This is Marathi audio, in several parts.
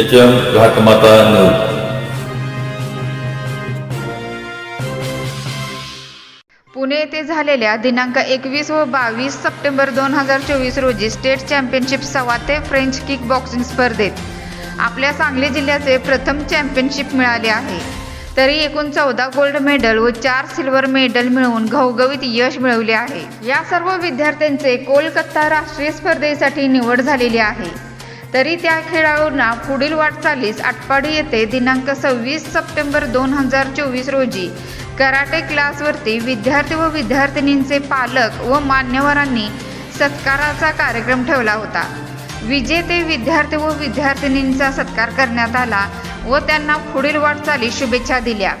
H M Ghatmata news Pune येथे झालेल्या दिनांक एकवीस व बावीस सप्टेंबर दोन हजार चोवीस रोजी state championship savate French kick boxing स्पर्धेत आपल्या सांगली जिल्ह्याचे प्रथम चॅम्पियनशिप मिळाले आहे. तरी एकूण चौदा गोल्ड मेडल व चार सिल्वर मेडल मिळवून घवघवीत यश मिळवले आहे. या सर्व विद्यार्थ्यांचे कोलकाता राष्ट्रीय स्पर्धेसाठी निवड झालेली आहे. तरी त्या खेळाडूंना पुढील वाटचालीस आटपाडी येथे दिनांक सव्वीस सप्टेंबर दोन हजार चोवीस रोजी. कराटे क्लासवरती विद्यार्थी व विद्यार्थिनींचे पालक व मान्यवरांनी सत्काराचा कार्यक्रम ठेवला होता. विजेते विद्यार्थी व विद्यार्थिनींचा सत्कार करण्यात आला व त्यांना पुढील वाटचालीस शुभेच्छा दिल्या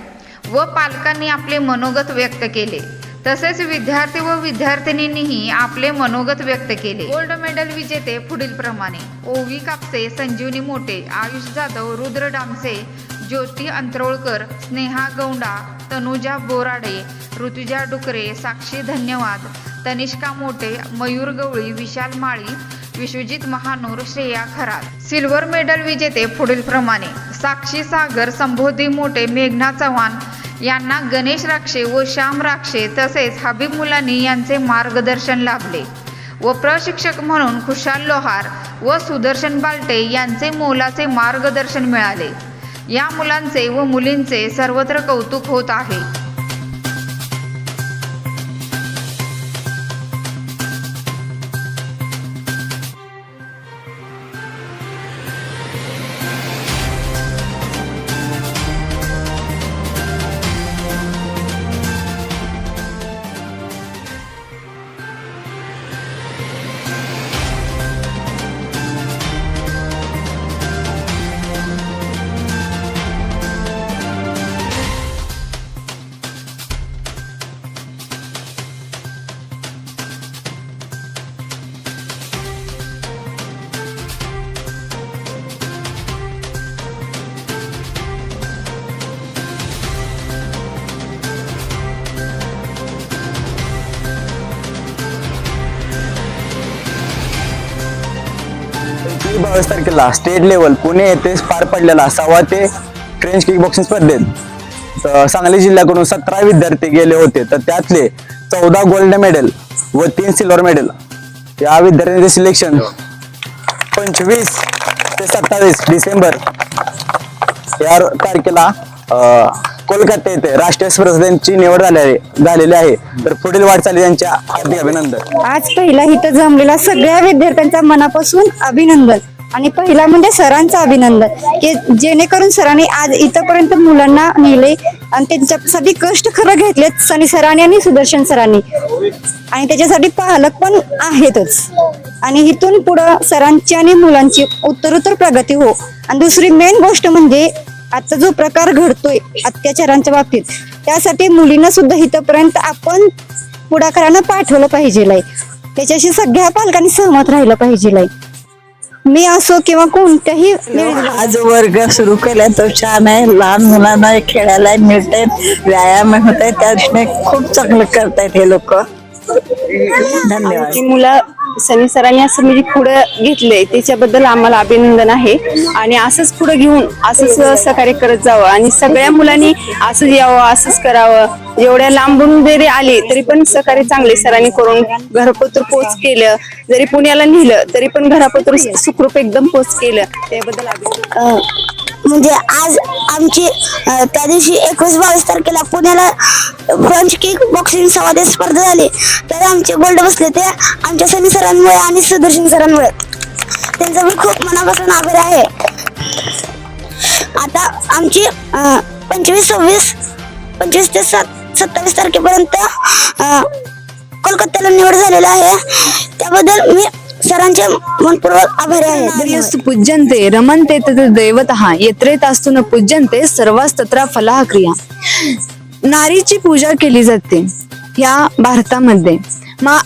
व पालकांनी आपले मनोगत व्यक्त केले. तसेच विद्यार्थी व विद्यार्थिनींनीही आपले मनोगत व्यक्त केले. गोल्ड मेडल विजेते पुढील प्रमाणे. ओवी कापसे संजीवनी मोटे आयुष जाधव रुद्र डामसे ज्योती अंतरोळकर स्नेहा गौंडा तनुजा बोराडे ऋतुजा डुकरे साक्षी धन्यवाद तनिष्का मोटे मयूर गवळी विशाल माळी विश्वजित महानूर श्रेया खरात. सिल्वर मेडल विजेते पुढील प्रमाणे. साक्षी सागर संबोधी मोटे मेघना चव्हाण यांना गणेश राक्षे व श्याम राक्षे तसेच हबीब मुलानी यांचे मार्गदर्शन लाभले व प्रशिक्षक म्हणून खुशाल लोहार व सुदर्शन बालटे यांचे मोलाचे मार्गदर्शन मिळाले. या मुलांचे व मुलींचे सर्वत्र कौतुक होत आहे. बावीस तारखेला स्टेट लेवल पुणे येथे पार पडलेला सव्वा ते फ्रेंच किक बॉक्सिंग स्पर्धेत सांगली जिल्ह्याकडून सतरा विद्यार्थी गेले होते. तर त्यातले चौदा गोल्ड मेडल व तीन सिल्वर मेडल या विद्यार्थ्यांचे सिलेक्शन पंचवीस ते सत्तावीस डिसेंबर या तारखेला अं, कोलकाता येथे राष्ट्रीय स्पर्धेची निवड झालेली आहे. तर पुढील वाटचाली त्यांच्या हार्दिक अभिनंदन. आज पहिला इथं जमलेला सगळ्या विद्यार्थ्यांच्या मनापासून अभिनंदन. आणि पहिला म्हणजे सरांचं अभिनंदन की जेणेकरून सरांनी आज इथंपर्यंत मुलांना नेले आणि त्यांच्यासाठी कष्ट खरं घेतलेत सनी सरांनी आणि सुदर्शन सरांनी. आणि त्याच्यासाठी पालक पण आहेतच. आणि इथून पुढं सरांची आणि मुलांची उत्तरोत्तर प्रगती हो. आणि दुसरी मेन गोष्ट म्हणजे आता जो प्रकार घडतोय अत्याचारांच्या बाबतीत त्यासाठी मुलींना सुद्धा इथंपर्यंत आपण पुढाकारानं पाठवलं पाहिजे त्याच्याशी सगळ्या पालकांनी सहमत राहिलं पाहिजे मी असो किंवा कोणत्याही आज वर्ग सुरू केला तो छान आहे. लहान मुलांना खेळायला मिळते व्यायाम होत आहे त्या दृष्टीने खूप चांगलं करतायत हे लोक. धन्यवाद. मुलं सनी सरांनी असं म्हणजे पुढे घेतलंय. त्याच्याबद्दल आम्हाला अभिनंदन आहे. आणि असंच पुढे घेऊन असंच सहकार्य करत जावं. आणि सगळ्या मुलांनी असंच यावं असंच करावं. एवढ्या लांबून जरी आले तरी पण सकाळी चांगले सरांनी करून घरपत्र पोच केलं. जरी पुण्याला नेलं तरी पण घरापत्र सुखरूप एकदम पोच केलं. त्याबद्दल म्हणजे आज आमची त्या दिवशी एकवीस बावीस तारखेला पुण्याला फ्रेंच किक बॉक्सिंग संवाद स्पर्धा झाली. तर आमचे गोल्ड बसले ते आमच्या सनी सरांमुळे आणि सुदर्शन सरांमुळे. त्यांचा मी खूप मनापासून आभार आहे. आता आमची पंचवीस सव्वीस पंचवीस ते सात सत्तावीस तारखेपर्यंत कोलकात्याला निवड झालेला आहे. त्याबद्दल मी सरांचे मनपूर्वक आभारी आहे. पूज्यन्ते रमन्ते दैवतः यत्रेतास्तु न पूज्यन्ते सर्वास तत्रा फलाह क्रिया. नारीची पूजा केली जाते या भारतामध्ये. मा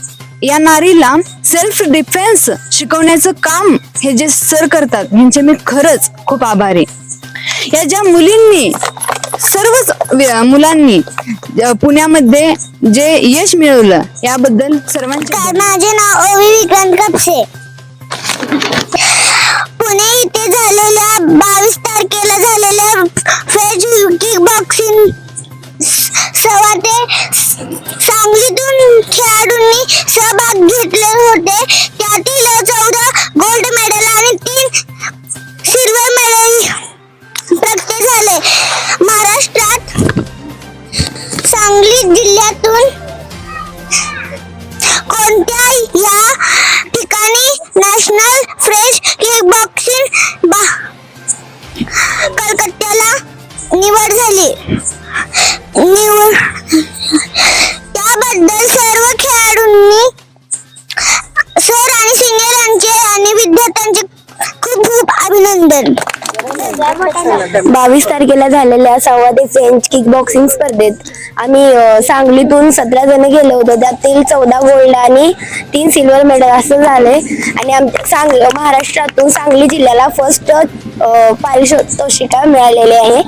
या नारीला सेल्फ डिफेन्स शिकवण्याचं काम हे जे सर करतात ह्यांचे मी खरंच खूप आभारी. या ज्या मुलींनी सर्वच मुलांनी पुण्यामध्ये जे यश मिळवलं याबद्दल सर्वांचे माझे नाव ओवी विक्रांत पुणे इथे झालेल्या बावीस तारखेला झालेल्या फेज किक बॉक्सिंग सव्वा ते सांगलीतून खेळाडूंनी सहभाग घेतले होते. महाराष्ट्रात सांगली जिल्ह्यातून कोणत्या या ठिकाणी नॅशनल फ्रेश किक बॉक्सिंग कलकत्त्याला निवड झाली. निवड त्याबद्दल सर्व खेळाडूंनी सर आणि सिनियर यांचे आणि विद्यार्थ्यांचे खूप खूप अभिनंदन. बावीस तारखेला झालेल्या सव्वा ते फ्रेंच किक बॉक्सिंग स्पर्धेत आम्ही सांगलीतून सतरा जण गेलो होतो. त्यातील चौदा गोल्ड आणि तीन सिल्वर मेडल असं झाले. आणि आमच्या सांग महाराष्ट्रातून सांगली जिल्ह्याला फर्स्ट पारितोषिका मिळालेले आहे.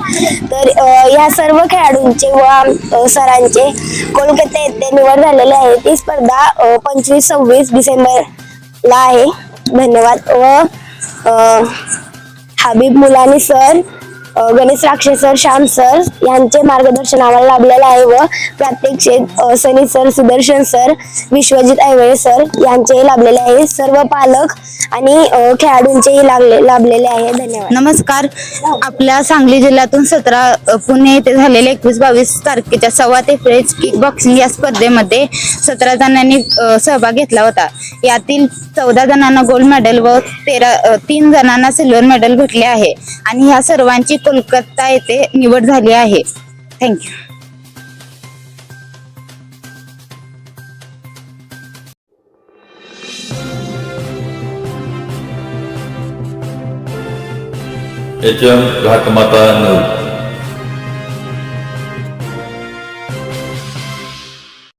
तर या सर्व खेळाडूंचे व सरांचे कोलकाता येथे निवड झालेले आहे. ती स्पर्धा पंचवीस सव्वीस डिसेंबरला आहे. धन्यवाद. व Habib Mulani sir Ganesh Rakshe sir Shyam sir यांचे मार्गदर्शन आम्हाला लाभलेलं आहे व प्रात्यक्षिक Sunny sir Sudarshan sir Vishwajit Aiwale sir यांचेही लाभलेले आहे. सर्व पालक आणि खेळाडूंचेही लागले लाभलेले आहे. धन्यवाद. नमस्कार. आपल्या सांगली जिल्ह्यातून सतरा पुणे येथे झालेल्या एकवीस बावीस तारखेच्या सव्वा ते फ्रेंच किक बॉक्सिंग या स्पर्धेमध्ये सतरा जणांनी सहभाग घेतला होता. यातील चौदा जणांना गोल्ड मेडल व तेरा तीन जणांना सिल्वर मेडल भेटले आहे. आणि ह्या सर्वांची कोलकाता येथे निवड झाली आहे. Thank you H M Ghatmata news.